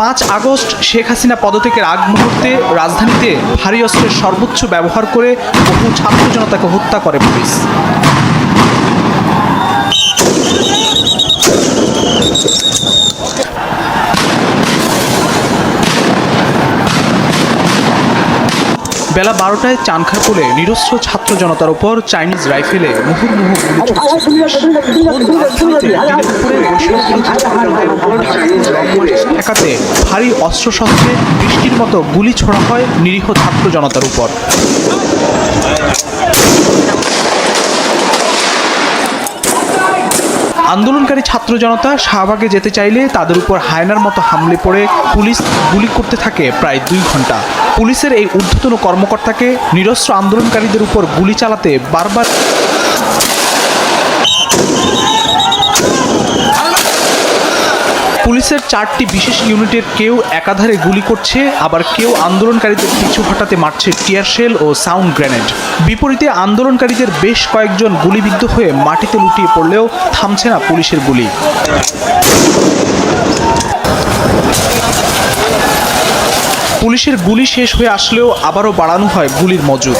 পাঁচ আগস্ট শেখ হাসিনা পদত্যাগের আগ মুহূর্তে রাজধানীতে ভারী অস্ত্রের সর্বোচ্চ ব্যবহার করে বহু ছাত্র জনতাকে হত্যা করে পুলিশ। বেলা বারোটায় চানখারপুলে নিরস্ত্র ছাত্র জনতার উপর চাইনিজ রাইফেলে মুহুর্মুহু ঠেকাতে ভারী অস্ত্রশস্ত্রে বৃষ্টির মতো গুলি ছোড়া হয় নিরীহ ছাত্র জনতার উপর আন্দোলনকারী ছাত্র জনতা শাহবাগে যেতে চাইলে তাদের উপর হায়নার মতো হামলে পড়ে পুলিশ গুলি করতে থাকে প্রায় দুই ঘণ্টা। পুলিশের এই ঊর্ধ্বতন কর্মকর্তাকে নিরস্ত্র আন্দোলনকারীদের উপর গুলি চালাতে বারবার পুলিশের চারটি বিশেষ ইউনিটের কেউ একাধারে গুলি করছে, আবার কেউ আন্দোলনকারীদের পিছু হটাতে মারছে টিয়ার শেল ও সাউন্ড গ্রেনেড। বিপরীতে আন্দোলনকারীদের বেশ কয়েকজন গুলিবিদ্ধ হয়ে মাটিতে লুটিয়ে পড়লেও থামছে না পুলিশের গুলি। পুলিশের গুলি শেষ হয়ে আসলেও আবারও বাড়ানো হয় গুলির মজুদ।